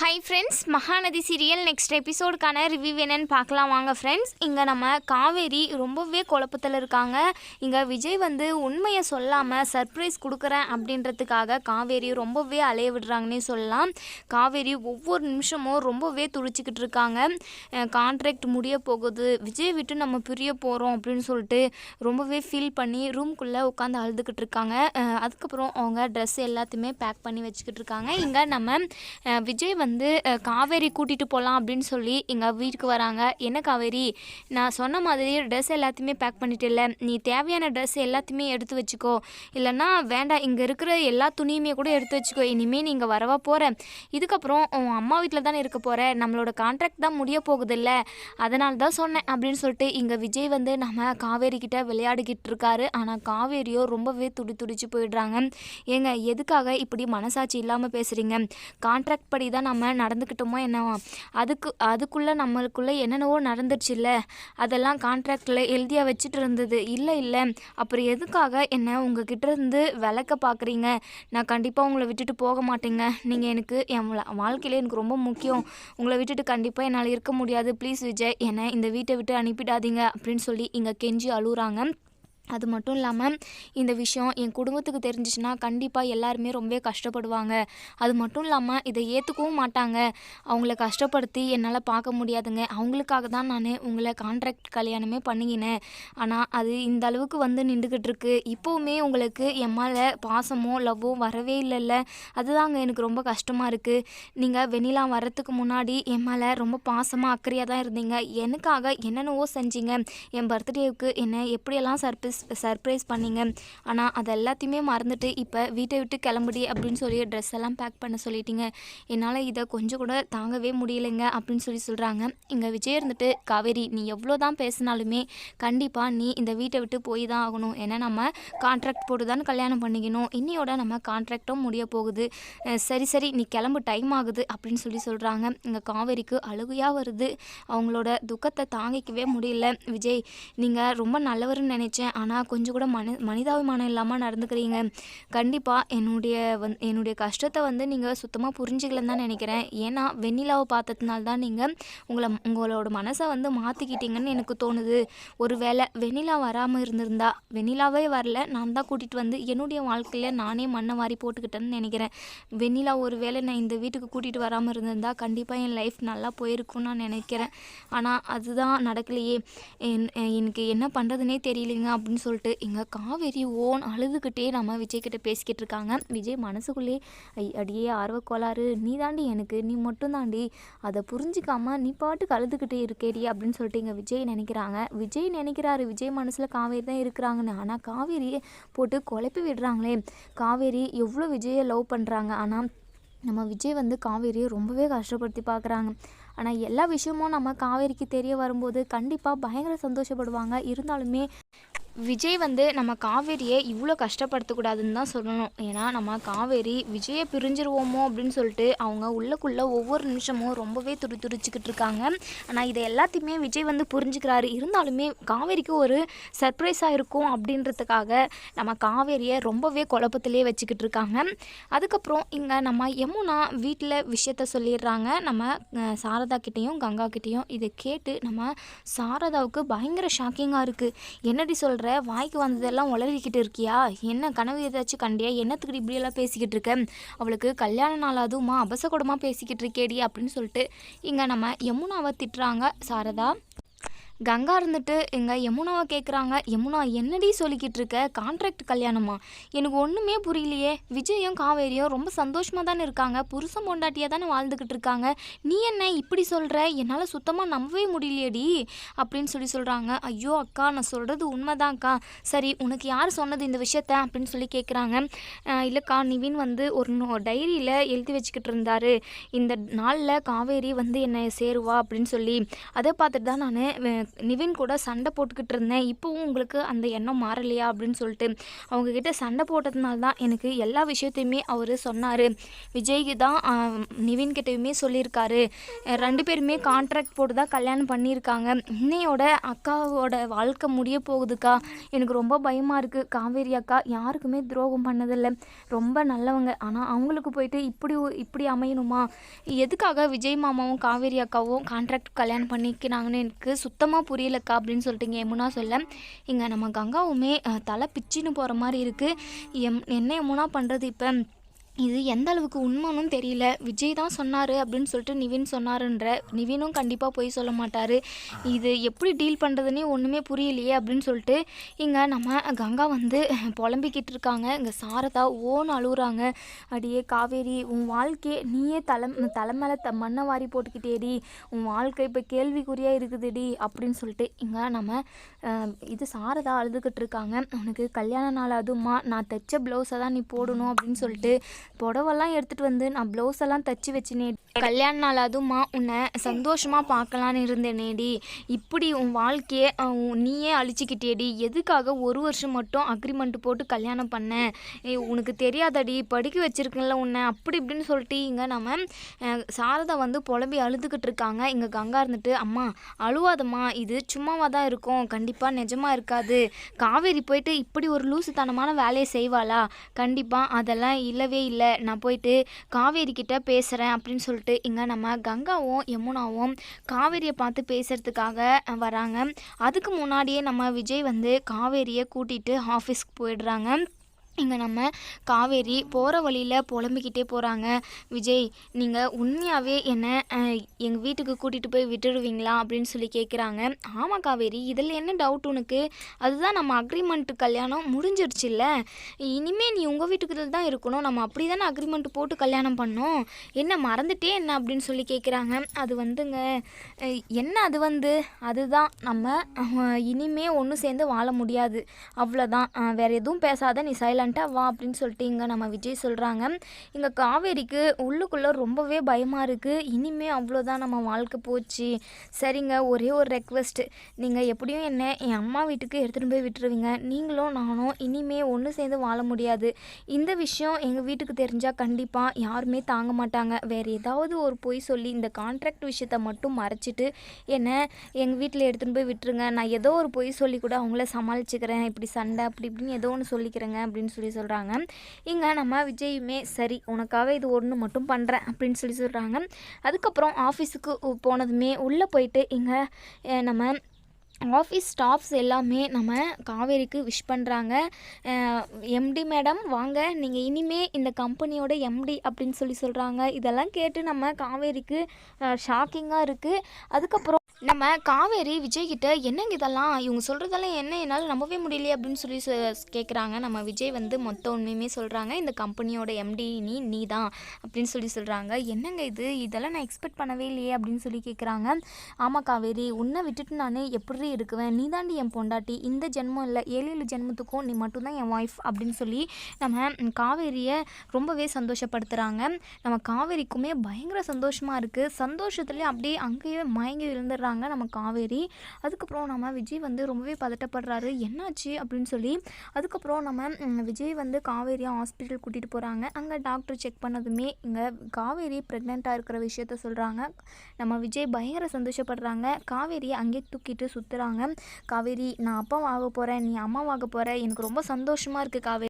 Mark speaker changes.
Speaker 1: Hi friends Mahanadhi serial next எபிசோடுக்கான review என்னன்னு பார்க்கலாம். வாங்க ஃப்ரெண்ட்ஸ் இங்கே நம்ம காவேரி ரொம்பவே குழப்பத்தில் இருக்காங்க. இங்கே விஜய் வந்து உண்மையை சொல்லாமல் சர்ப்ரைஸ் கொடுக்குறேன் அப்படின்றதுக்காக காவேரி ரொம்பவே அலைய விடுறாங்கன்னே சொல்லலாம். காவேரி ஒவ்வொரு நிமிஷமும் ரொம்பவே துடிச்சிக்கிட்டு இருக்காங்க. கான்ட்ராக்ட் முடிய போகுது. விஜய் விட்டு நம்ம பிரிய போகிறோம் அப்படின்னு சொல்லிட்டு ரொம்பவே ஃபீல் பண்ணி ரூம்குள்ளே உட்காந்து அழுதுகிட்டு இருக்காங்க. அதுக்கப்புறம் அவங்க ட்ரெஸ் எல்லாத்தையுமே பேக் பண்ணி வச்சுக்கிட்டு இருக்காங்க. இங்கே நம்ம விஜய் வந்து வந்து காவேரி கூட்டிகிட்டு போகலாம் அப்படின்னு சொல்லி எங்கள் வீட்டுக்கு வராங்க. என்ன காவேரி? நான் சொன்ன மாதிரி ட்ரெஸ் எல்லாத்தையுமே பேக் பண்ணிட்டேல்ல நீ தேவையான ட்ரெஸ் எல்லாத்தையுமே எடுத்து வச்சுக்கோ. இல்லைன்னா வேண்டாம். இங்கே இருக்கிற எல்லா துணியுமே கூட எடுத்து வச்சுக்கோ. இனிமேல் நீங்கள் வரவா போகிற இதுக்கப்புறம் உன் அம்மா வீட்டில் தானே இருக்க போகிற நம்மளோட கான்ட்ராக்ட் தான் முடிய போகுதில்ல அதனால தான் சொன்னேன் அப்படின்னு சொல்லிட்டு இங்கே விஜய் வந்து நம்ம காவேரி கிட்ட விளையாடிக்கிட்டு இருக்காரு. ஆனால் காவேரியோ ரொம்பவே துடி துடிச்சு போயிடுறாங்க. ஏங்க எதுக்காக இப்படி மனசாட்சி இல்லாமல் பேசுகிறீங்க கான்ட்ராக்ட் படி தான் நம்ம நடந்துக்கிட்டோமோ என்னவா. அதுக்கு அதுக்குள்ளே நம்மளுக்குள்ளே என்னென்னவோ நடந்துருச்சுல்ல அதெல்லாம் கான்ட்ராக்டில் எழுதியாக வச்சுட்டு இருந்தது இல்லை இல்லை. அப்புறம் எதுக்காக என்ன உங்ககிட்ட இருந்து விளக்க பார்க்குறீங்க? நான் கண்டிப்பாக உங்களை விட்டுட்டு போக மாட்டேங்க. நீங்கள் எனக்கு என் வாழ்க்கையில் வாழ்க்கையில எனக்கு ரொம்ப முக்கியம். உங்களை விட்டுட்டு கண்டிப்பாக என்னால் இருக்க முடியாது. ப்ளீஸ் விஜய் என்னை இந்த வீட்டை விட்டு அனுப்பிடாதீங்க அப்படின்னு சொல்லி இங்கே கெஞ்சி அழுகுறாங்க. அது மட்டும் இல்லாமல் இந்த விஷயம் என் குடும்பத்துக்கு தெரிஞ்சிச்சுன்னா கண்டிப்பாக எல்லாருமே ரொம்ப கஷ்டப்படுவாங்க. அது மட்டும் இல்லாமல் இதை ஏற்றுக்கவும் மாட்டாங்க. அவங்கள கஷ்டப்படுத்தி என்னால் பார்க்க முடியாதுங்க. அவங்களுக்காக தான் நான் உங்களை கான்ட்ராக்ட் கல்யாணமே பண்ணிக்கினேன். ஆனால் அது இந்த அளவுக்கு வந்து நின்றுக்கிட்டு இருக்கு இப்போவுமே உங்களுக்கு என் மேலே பாசமோ லவ்வோ வரவே இல்லைல்ல. அதுதாங்க எனக்கு ரொம்ப கஷ்டமாக இருக்குது நீங்கள் வெண்ணிலா வரத்துக்கு முன்னாடி என் மேலே ரொம்ப பாசமாக அக்கறையாக தான் இருந்தீங்க. எனக்காக என்னென்னவோ செஞ்சீங்க. என் பர்த்டேவுக்கு என்னை எப்படியெல்லாம் சர்ப்ரைஸ் சர்ப்ரைஸ் பண்ணிங்க. ஆனால் அது எல்லாத்தையுமே மறந்துட்டு இப்போ வீட்டை விட்டு கிளம்புடி அப்படின்னு சொல்லி ட்ரெஸ் எல்லாம் பேக் பண்ண சொல்லிட்டீங்க. என்னால் இதை கொஞ்சம் கூட தாங்கவே முடியலைங்க அப்படின்னு சொல்லி சொல்கிறாங்க இங்கே விஜய் இருந்துட்டு காவேரி நீ எவ்வளோ தான் பேசினாலுமே கண்டிப்பாக நீ இந்த வீட்டை விட்டு போய் தான் ஆகணும். ஏன்னா நம்ம கான்ட்ராக்ட் போட்டு தான் கல்யாணம் பண்ணிக்கணும். இன்னையோட நம்ம கான்ட்ராக்டும் முடிய போகுது. சரி சரி நீ கிளம்பு டைம் ஆகுது அப்படின்னு சொல்லி சொல்கிறாங்க இங்கே காவேரிக்கு அழுகையாக வருது. அவங்களோட துக்கத்தை தாங்கிக்கவே முடியல. விஜய் நீங்கள் ரொம்ப நல்லவர்னு நினச்சேன். ஆனால் கொஞ்சம் கூட மனி மனிதாபிமானம் இல்லாமல் நடந்துக்கிறீங்க. கண்டிப்பாக என்னுடைய வந் என்னுடைய கஷ்டத்தை வந்து நீங்கள் சுத்தமாக புரிஞ்சுக்கலன்னு தான் நினைக்கிறேன். ஏன்னா வெண்ணிலாவை பார்த்ததுனால தான் நீங்கள் உங்களை உங்களோட மனசை வந்து மாற்றிக்கிட்டீங்கன்னு எனக்கு தோணுது. ஒரு வேளை வெண்ணிலா வராமல் இருந்திருந்தா வெண்ணிலாவே வரல. நான் தான் கூட்டிகிட்டு வந்து என்னுடைய வாழ்க்கையில் நானே மண்ணை வாரி போட்டுக்கிட்டேன்னு நினைக்கிறேன். வெண்ணிலா ஒரு வேளை நான் இந்த வீட்டுக்கு கூட்டிகிட்டு வராமல் இருந்திருந்தா கண்டிப்பாக என் லைஃப் நல்லா போயிருக்கும்னு நான் நினைக்கிறேன். ஆனால் அதுதான் நடக்கலையே. என்- எனக்கு என்ன பண்ணுறதுனே தெரியலைங்க. அப்படின்னு அப்படின்னு சொல்லிட்டு இங்கே காவேரி ஓன் அழுதுகிட்டே நம்ம விஜய்கிட்ட பேசிக்கிட்டு இருக்காங்க. விஜய் மனசுக்குள்ளே அடியே ஆர்வக்கோளாறு. நீ தாண்டி எனக்கு நீ மட்டும் தாண்டி. அதை புரிஞ்சிக்காம நீ பாட்டுக்கு அழுதுகிட்டே இருக்கேடி அப்படின்னு சொல்லிட்டு இங்கே விஜய் நினைக்கிறாங்க. விஜய் நினைக்கிறாரு விஜய் மனசில் காவேரி தான் இருக்கிறாங்கன்னு. ஆனால் காவேரியை போட்டு குழப்பி விடுறாங்களே. காவேரி எவ்வளோ விஜயை லவ் பண்ணுறாங்க ஆனால் நம்ம விஜய் வந்து காவேரியை ரொம்பவே கஷ்டப்படுத்தி பார்க்குறாங்க ஆனால் எல்லா விஷயமும் நம்ம காவேரிக்கு தெரிய வரும்போது கண்டிப்பாக பயங்கர சந்தோஷப்படுவாங்க. இருந்தாலுமே விஜய் வந்து நம்ம காவேரியை இவ்வளோ கஷ்டப்படுத்தக்கூடாதுன்னு தான் சொல்லணும். ஏன்னா நம்ம காவேரி விஜயை பிரிஞ்சிருவோமோ அப்படின்னு சொல்லிட்டு அவங்க உள்ளக்குள்ளே ஒவ்வொரு நிமிஷமும் ரொம்பவே துடி துடிச்சிக்கிட்டு இருக்காங்க. ஆனால் இதை எல்லாத்தையுமே விஜய் வந்து புரிஞ்சுக்கிறாரு. இருந்தாலுமே காவேரிக்கு ஒரு சர்ப்ரைஸாக இருக்கும் அப்படின்றதுக்காக நம்ம காவேரியை ரொம்பவே குழப்பத்திலே வச்சுக்கிட்டு இருக்காங்க. அதுக்கப்புறம் இங்கே நம்ம யமுனா வீட்டில் விஷயத்த சொல்லிடுறாங்க. நம்ம சாரதா கிட்டேயும் கங்கா கிட்டேயும் இதை கேட்டு நம்ம சாரதாவுக்கு பயங்கர ஷாக்கிங்காக இருக்குது என்னடி சொல்கிற வாய்க்கு வந்ததெல்லாம் உளறிக்கிட்டு இருக்கியா? என்ன கனவு ஏதாச்சும் கண்டியா என்னத்துக்கு இப்படியெல்லாம் பேசிக்கிட்டு இருக்க? அவளுக்கு கல்யாண நாள் அதுவுமா அபசகுடமாக பேசிக்கிட்டு இருக்கேடி அப்படின்னு சொல்லிட்டு இங்கே நம்ம யமுனாவை திட்டுறாங்க சாரதா. கங்கா இருந்துட்டு எங்க யமுனாவை கேட்குறாங்க யமுனா என்னடி சொல்லிக்கிட்டு இருக்க கான்ட்ராக்ட் கல்யாணமா? எனக்கு ஒன்றுமே புரியலையே. விஜயும் காவேரியும் ரொம்ப சந்தோஷமாக தானே இருக்காங்க. புருஷன் பொண்டாட்டியாக தானே வாழ்ந்துக்கிட்டு இருக்காங்க. நீ என்ன இப்படி சொல்கிற என்னால் சுத்தமாக நம்பவே முடியலையேடி அப்படின்னு சொல்லி சொல்கிறாங்க ஐயோ அக்கா நான் சொல்கிறது உண்மைதான்க்கா. சரி உனக்கு யார் சொன்னது இந்த விஷயத்த? அப்படின்னு சொல்லி கேட்குறாங்க இல்லைக்கா நிவின் வந்து ஒரு டைரியில் எழுதி வச்சுக்கிட்டு இருந்தார். இந்த நாளில் காவேரி வந்து என்னை சேருவா? அப்படின்னு சொல்லி அதை பார்த்துட்டு தான் நான் நிவின் கூட சண்டை போட்டுக்கிட்டு இருந்தேன். இப்போவும் உங்களுக்கு அந்த எண்ணம் மாறலையா அப்படின்னு சொல்லிட்டு அவங்கக்கிட்ட சண்டை போட்டதுனால தான் எனக்கு எல்லா விஷயத்தையுமே அவர் சொன்னார். விஜய்க்கு தான் நிவின் கிட்டேயுமே சொல்லியிருக்காரு. ரெண்டு பேருமே கான்ட்ராக்ட் போட்டு தான் கல்யாணம் பண்ணியிருக்காங்க. இன்னையோட அக்காவோட வாழ்க்கை முடிய போகுதுக்கா. எனக்கு ரொம்ப பயமாக இருக்குது காவேரி அக்கா யாருக்குமே துரோகம் பண்ணதில்லை. ரொம்ப நல்லவங்க. ஆனால் அவங்களுக்கு போயிட்டு இப்படி இப்படி அமையணுமா? எதுக்காக விஜய் மாமாவும் காவேரி அக்காவும் கான்ட்ராக்ட் கல்யாணம் பண்ணிக்கிறாங்கன்னு எனக்கு சுத்தமாக புரியலக்கா அப்படின்னு சொல்லிட்டு யமுனா சொல்ல இங்கே நம்ம கங்காவுமே தலை பிச்சின்னு போகிற மாதிரி இருக்குது எம் என்ன யமுனா பண்ணுறது இப்போ? இது எந்த அளவுக்கு உண்மைன்னு தெரியல. விஜய் தான் சொன்னார் அப்படின்னு சொல்லிட்டு நிவின் சொன்னாருன்ற நிவினும் கண்டிப்பாக போய் சொல்ல மாட்டார். இது எப்படி டீல் பண்ணுறதுனே ஒன்றுமே புரியலையே அப்படின்னு சொல்லிட்டு இங்கே நம்ம கங்கா வந்து புலம்பிக்கிட்டு இருக்காங்க. இங்கே சாரதா ஓன்னு அழுகுறாங்க அடியே காவேரி உன் வாழ்க்கையே நீயே தலை தலை மேலே த மண்ணை வாரி போட்டுக்கிட்டேடி. உன் வாழ்க்கை இப்போ கேள்விக்குறியாக இருக்குதுடி அப்படின்னு சொல்லிட்டு இங்கே நம்ம இது சாரதா அழுதுகிட்டு இருக்காங்க. உனக்கு கல்யாண நாள் அதுமா நான் தைச்ச ப்ளவுஸை தான் நீ போடணும் அப்படின்னு சொல்லிட்டு புடவெல்லாம் எடுத்துகிட்டு வந்து நான் ப்ளவுஸ் எல்லாம் தச்சு வச்சுனே. கல்யாண நாள் அதுமா உன்னை சந்தோஷமாக பார்க்கலான்னு இருந்தேனேடி இப்படி உன் வாழ்க்கையை நீயே அழிச்சிக்கிட்டேடி எதுக்காக ஒரு வருஷம் மட்டும் அக்ரிமெண்ட் போட்டு கல்யாணம் பண்ணேன் உனக்கு தெரியாதடி படிக்க வச்சிருக்கல உன்னை. அப்படி இப்படின்னு சொல்லிட்டு இங்கே நம்ம சாரதா வந்து புலம்பி அழுதுகிட்டு இருக்காங்க. இங்கே கங்கா இருந்துட்டு அம்மா அழுவாதம்மா. இது சும்மாவாக தான் இருக்கும். கண்டிப்பாக நிஜமாக இருக்காது. காவேரி போயிட்டு இப்படி ஒரு லூசுத்தனமான வேலையை செய்வாளா? கண்டிப்பாக அதெல்லாம் இல்லவே இல்லை நான் போயிட்டு காவேரி கிட்ட பேசுகிறேன் அப்படின்னு சொல்லிட்டு இங்கே நம்ம கங்காவும் யமுனாவும் காவேரியை பார்த்து பேசுகிறதுக்காக வராங்க. அதுக்கு முன்னாடியே நம்ம விஜய் வந்து காவேரியை கூட்டிகிட்டு ஆஃபீஸ்க்கு போயிடுறாங்க. இங்கே நம்ம காவேரி போகிற வழியில் புலம்பிக்கிட்டே போகிறாங்க விஜய் நீங்கள் உண்மையாகவே என்னை எங்கள் வீட்டுக்கு கூட்டிகிட்டு போய் விட்டுடுவீங்களா? அப்படின்னு சொல்லி கேட்குறாங்க ஆமாம் காவேரி இதில் என்ன டவுட் உனக்கு? அதுதான் நம்ம அக்ரிமெண்ட்டு கல்யாணம் முடிஞ்சிருச்சுல்ல. இனிமேல் நீ உங்கள் வீட்டுக்கு தான் இருக்கணும். நம்ம அப்படி தானே அக்ரிமெண்ட் போட்டு கல்யாணம் பண்ணோம். என்ன மறந்துட்டே என்ன அப்படின்னு சொல்லி கேட்குறாங்க அது வந்துங்க என்ன அது வந்து? அதுதான் நம்ம இனிமே ஒன்று சேர்ந்து வாழ முடியாது. அவ்வளோதான் வேறு எதுவும் பேசாத நீ சைலண்ட் வந்துட்டா வா அப்படின்னு சொல்லிட்டு இங்கே நம்ம விஜய் சொல்கிறாங்க இங்கே காவேரிக்கு உள்ளுக்குள்ளே ரொம்பவே பயமாக இருக்குது இனிமே அவ்வளோதான் நம்ம வாழ்க்கை போச்சு. சரிங்க ஒரே ஒரு ரெக்வெஸ்ட்டு நீங்கள் எப்படியும் என்ன என் அம்மா வீட்டுக்கு எடுத்துகிட்டு போய் விட்டுருவீங்க. நீங்களும் நானும் இனிமே ஒன்று சேர்ந்து வாழ முடியாது. இந்த விஷயம் எங்கள் வீட்டுக்கு தெரிஞ்சால் கண்டிப்பாக யாருமே தாங்க மாட்டாங்க. வேறு ஏதாவது ஒரு பொய் சொல்லி இந்த கான்ட்ராக்ட் விஷயத்த மட்டும் மறைச்சிட்டு என்ன எங்கள் வீட்டில் எடுத்துகிட்டு போய் விட்டுருங்க. நான் ஏதோ ஒரு பொய் சொல்லி கூட அவங்கள சமாளிச்சுக்கிறேன். இப்படி சண்டை அப்படி இப்படின்னு ஏதோ ஒன்று சொல்லிக்கிறேங்க அப்படின்னு சொல்லி சொல்லி சொல்கிறாங்க இங்கே நம்ம விஜயுமே சரி உனக்காக இது ஒன்று மட்டும் பண்ணுறேன் அப்படின்னு சொல்லி சொல்கிறாங்க அதுக்கப்புறம் ஆஃபீஸுக்கு போனதுமே உள்ளே போயிட்டு இங்கே நம்ம ஆஃபீஸ் ஸ்டாஃப்ஸ் எல்லாமே நம்ம காவேரிக்கு விஷ் பண்ணுறாங்க எம்டி மேடம் வாங்க நீங்கள் இனிமே இந்த கம்பெனியோட எம்டி அப்படின்னு சொல்லி சொல்கிறாங்க இதெல்லாம் கேட்டு நம்ம காவேரிக்கு ஷாக்கிங்காக இருக்குது அதுக்கப்புறம் நம்ம காவேரி விஜய்கிட்ட என்னங்க இதெல்லாம்? இவங்க சொல்கிறதெல்லாம் என்ன? என்னால் நம்பவே முடியலையே அப்படின்னு சொல்லி கேட்குறாங்க நம்ம விஜய் வந்து மொத்த உண்மையுமே சொல்கிறாங்க இந்த கம்பெனியோட எம்டி நீ நீ தான் அப்படின்னு சொல்லி சொல்கிறாங்க என்னங்க இது? இதெல்லாம் நான் எக்ஸ்பெக்ட் பண்ணவே இல்லையே அப்படின்னு சொல்லி கேட்குறாங்க ஆமாம் காவேரி. உன்னை விட்டுட்டு நான் எப்படி இருக்குவேன். நீ தாண்டி என் பொண்டாட்டி. இந்த ஜென்மம் இல்லை. ஏழு ஜென்மத்துக்கும் நீ மட்டும்தான் என் ஒய்ஃப் அப்படின்னு சொல்லி நம்ம காவேரியை ரொம்பவே சந்தோஷப்படுத்துகிறாங்க நம்ம காவேரிக்குமே பயங்கர சந்தோஷமாக இருக்குது சந்தோஷத்துலேயே அப்படியே அங்கேயே மயங்கி விழுந்துடுறாங்க நம்ம காவேரி. அதுக்கப்புறம் நம்ம விஜய் வந்து ரொம்பவே பதட்டப்படுறாரு. என்னாச்சு அப்படின்னு சொல்லி அதுக்கப்புறம் நம்ம விஜய் வந்து காவேரியை ஹாஸ்பிட்டல் கூட்டிகிட்டு போகிறாங்க அங்கே டாக்டர் செக் பண்ணதுமே இங்கே காவேரி ப்ரெக்னெண்ட்டாக இருக்கிற விஷயத்த சொல்கிறாங்க நம்ம விஜய் பயங்கர சந்தோஷப்படுறாங்க. காவேரியை அங்கேயே தூக்கிட்டு சொல்கிறாங்க காவேரி நான் அப்பா வாங்க போகிறேன் நீ அம்மா வாங்க போகிற எனக்கு ரொம்ப சந்தோஷமாக இருக்குது காவேரி